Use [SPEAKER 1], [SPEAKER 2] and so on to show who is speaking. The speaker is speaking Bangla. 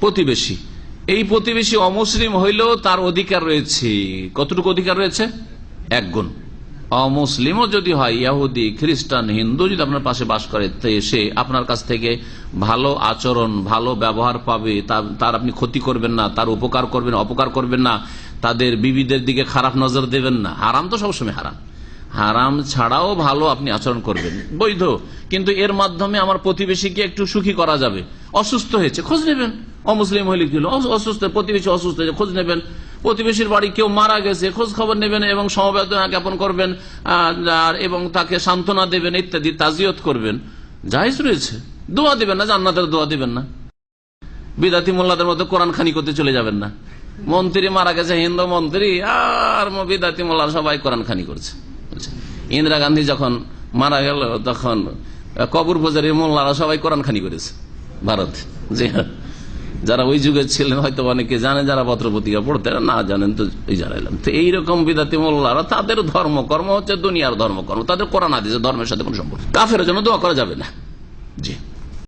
[SPEAKER 1] প্রতিবেশী। এই প্রতিবেশী অমুসলিম হইলেও তার অধিকার রয়েছে। কতটুকু অধিকার রয়েছে? এক গুণ। অমুসলিমও যদি হয় ইয়াহুদি খ্রিস্টান, হিন্দু যদি আপনার পাশে বাস করে সে আপনার কাছ থেকে ভালো আচরণ, ভালো ব্যবহার পাবে। তার আপনি ক্ষতি করবেন না, তার উপকার করবেন, অপকার করবেন না, তাদের বিবিদের দিকে খারাপ নজর দেবেন না। হারাম তো সবসময় হারাম। হারাম ছাড়াও ভালো আপনি আচরণ করবেন। বৈধ। কিন্তু এর মাধ্যমে আমার প্রতিবেশীকে একটু সুখী করা যাবে। অসুস্থ হয়েছে, খোঁজ নেবেন। অমুসলিম হইলে কি হলো? অস- অসুস্থ, প্রতিবেশী অসুস্থ খোঁজ নেবেন প্রতিবেশীর বাড়ি কেউ মারা গেছে, খোঁজ খবর নেবেন এবং সমবেদনা জ্ঞাপন করবেন আর এবং তাকে সান্ত্বনা দেবেন, ইত্যাদি, তাজিয়ত করবেন জাহিজ রয়েছে দোয়া দিবেন না, জান্নাতের দোয়া দিবেন না বিদাতি মোল্লাদের মতো কোরআন খানি করতে চলে যাবেন না মন্ত্রী মারা গেছে, হিন্দু মন্ত্রী, আর বিদাতি মোল্লা সবাই কোরআন খানি করছে? ইন্দিরা গান্ধী যখন মারা গেল, তখন কবর বাজারের মোল্লারা সবাই কোরআন খানি করেছে, ভারত জি হ্যাঁ। যারা ওই যুগে ছিলেন, হয়তো অনেকে জানে যারা পত্রপত্রিকা পত্রিকা পড়তে না জানেন তো এই জানাইলাম তো এইরকম বিদাতি মোল্লারা, তাদের ধর্মকর্ম হচ্ছে দুনিয়ার ধর্মকর্ম। তাদের কোরআন দিয়েছে ধর্মের সাথে কোনো সম্পর্ক। কাফের জন্য দোয়া করা যাবে না। জি।